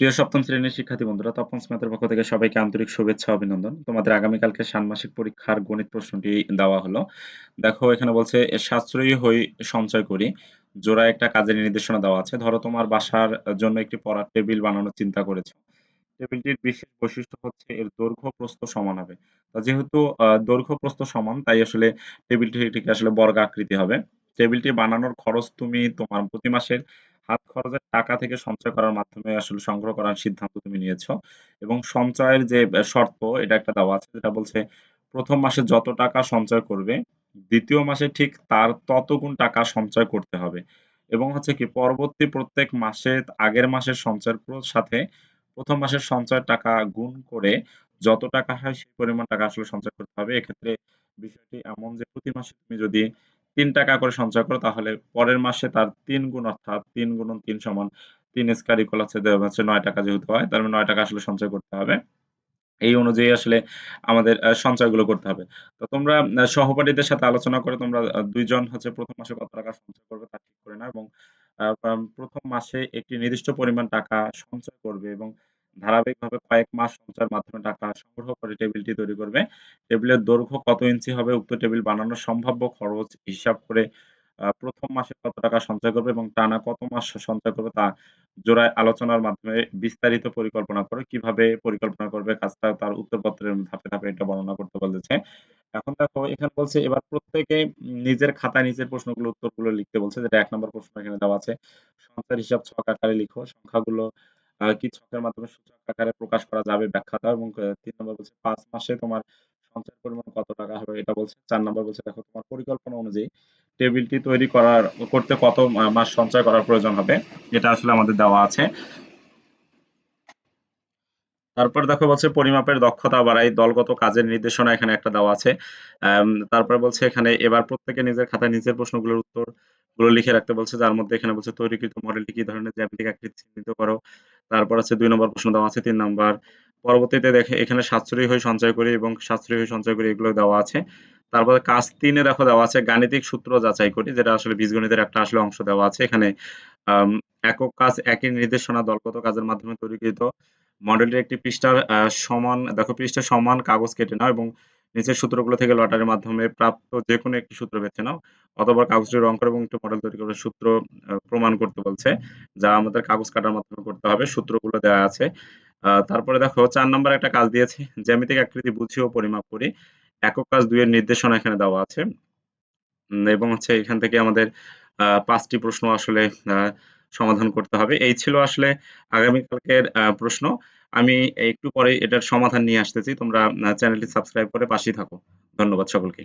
প্রিয় সপ্তম শ্রেণির শিক্ষার্থী বন্ধুরা, তপন স্মাতের পক্ষ থেকে সবাইকে আন্তরিক শুভেচ্ছা অভিনন্দন। তোমাদের আগামীকালকে ষান্মাসিক পরীক্ষার গণিত প্রশ্নটি দেওয়া হলো। দেখো, এখানে বলছে সাশ্রয়ী হই সঞ্চয় করি। জোড়া একটা কাজের নির্দেশনা দেওয়া আছে। ধরো, তোমার বাসার জন্য একটি পড়ার টেবিল বানানোর চিন্তা করেছ। টেবিলটির বিশেষ বৈশিষ্ট্য হচ্ছে, এর দৈর্ঘ্য প্রস্থ সমান হবে। যেহেতু দৈর্ঘ্য প্রস্থ সমান, তাই আসলে টেবিলটি আসলে বর্গ আকৃতি হবে। টেবিলটি বানানোর খরচ তুমি তোমার প্রতি মাসের হাত খরচের টাকা থেকে সঞ্চয় করার মাধ্যমে আসলে সংগ্রহ করার সিদ্ধান্ত তুমি নিয়েছো। এবং সঞ্চয়ের যে শর্ত, এটা একটা দেওয়া আছে যেটা বলছে, প্রথম মাসে যত টাকা সঞ্চয় করবে, দ্বিতীয় মাসে ঠিক তার তত গুণ টাকা সঞ্চয় করতে হবে। এবং হচ্ছে কি, পরবর্তী প্রত্যেক মাসে, আগের মাসের সঞ্চয়ের সাথে প্রথম মাসের সঞ্চয় টাকা গুণ করে যত টাকা হয় সেই পরিমাণ টাকা আসলে সঞ্চয় করতে হবে। এক্ষেত্রে বিষয়টি এমন যে, প্রতি মাসে তুমি যদি তিন টাকা করে সঞ্চয় করো, তাহলে পরের মাসে তার তিন গুণ অর্থাৎ তিন গুণন তিন সমান তিন স্কোয়ার ইকুয়াল হচ্ছে হচ্ছে নয় টাকা যেহেতু হয়, তার মানে নয় টাকা আসলে সঞ্চয় করতে হবে। এই অনুযায়ী আসলে আমাদের সঞ্চয়গুলো করতে হবে। তো তোমরা সহপাঠীদের সাথে আলোচনা করে তোমরা দুইজন হচ্ছে প্রথম মাসে কত টাকা সঞ্চয় করবে তা ঠিক করে নাও এবং প্রথম মাসে একটি নির্দিষ্ট পরিমাণ টাকা সঞ্চয় করবে এবং ধারাবাহিকভাবে কয়েক মাস সঞ্চয়ের মাধ্যমে টাকা সংগ্রহ করে টেবিলটি তৈরি করবে। টেবিলের দৈর্ঘ্য কত ইঞ্চি হবে, উক্ত টেবিল বানানোর সম্ভাব্য খরচ হিসাব করে প্রথম মাসে কত টাকা সঞ্চয় করবে এবং টানা কত মাস সঞ্চয় করবে তা জোড়ায় আলোচনার মাধ্যমে বিস্তারিত পরিকল্পনা করে কীভাবে পরিকল্পনা করবে কাজটা তার উত্তরপত্রের ধাপে ধাপে এটা বর্ণনা করতে বলেছে। এখন দেখো, এখানে বলছে, এবার প্রত্যেকে নিজের খাতায় নিজের প্রশ্নগুলো, উত্তরগুলো লিখতে বলছে, যেটা এক নম্বর প্রশ্ন এখানে দেওয়া আছে। সংখ্যার হিসাব ছক আকারে লিখো, সংখ্যাগুলো কি ছকের মাধ্যমে সূচক আকারে প্রকাশ করা যাবে ব্যাখ্যা দাও এবং তিন নম্বর বলছে পাঁচ মাসে তোমার সঞ্চয় পরিমাণ কত টাকা হবে এটা বলছে। চার নম্বর বলছে দেখো তোমার পরিকল্পনা অনুযায়ী টেবিলটি তৈরি করার করতে কত মাস সঞ্চয় করার প্রয়োজন হবে এটা আসলে আমাদের দেওয়া আছে। তারপর দেখো বলছে পরিমাপের দক্ষতা বাড়াই, দলগত কাজের নির্দেশনা এখানে একটা দেওয়া আছে। তারপর বলছে এখানে এবার প্রত্যেকে নিজের খাতায় নিজের প্রশ্নগুলোর উত্তরগুলো লিখে রাখতে বলছে, যার মধ্যে এখানে বলছে তৈরিকৃত মডেলটি কি ধরনের, জ্যামিতিক আকৃতি চিহ্নিত করো। তারপর আছে দুই নম্বর প্রশ্ন দেওয়া আছে, তিন নম্বর। পরবর্তীতে দেখে এখানে সাশ্রয়ী হয়ে সঞ্চয় করি এবং সাশ্রয়ী হয়ে সঞ্চয় করি এগুলো দেওয়া আছে। তারপরে কাজ তিনে দেখো দেওয়া আছে, গাণিতিক সূত্র যাচাই করি, যেটা আসলে বীজগণিতের একটা আসলে অংশ দেওয়া আছে। এখানে একক কাজ একই নির্দেশনা দলগত কাজের মাধ্যমে তৈরিকৃত। মডেলটির একটি পৃষ্ঠার সমান, দেখো পৃষ্ঠার সমান কাগজ কেটে নাও এবং নিচের সূত্রগুলো থেকে লটারির মাধ্যমে প্রাপ্ত যে কোনো একটি সূত্র বেছে নাও অথবা কাগজটি রং করে এবং একটি মডেল তৈরি করে সূত্র প্রমাণ করতে বলছে, যা আমাদের কাগজ কাটার মাধ্যমে করতে হবে, সূত্রগুলো দেওয়া আছে। তারপরে দেখো, চার নম্বর একটা কাজ দিয়েছে, জ্যামিতিক আকৃতি বুঝিয়ে পরিমাপ করি। একক কাজ দুইয়ের নির্দেশনা এখানে দেওয়া আছে। এবং হচ্ছে এখান থেকে আমাদের পাঁচটি প্রশ্ন আসলে সমাধান করতে হবে। এই ছিল আসলে আগামীকালকের প্রশ্ন। আমি একটু পরে এটার সমাধান নিয়ে আসতেছি। তোমরা চ্যানেলটি সাবস্ক্রাইব করে পাশেই থাকো। ধন্যবাদ সকলকে।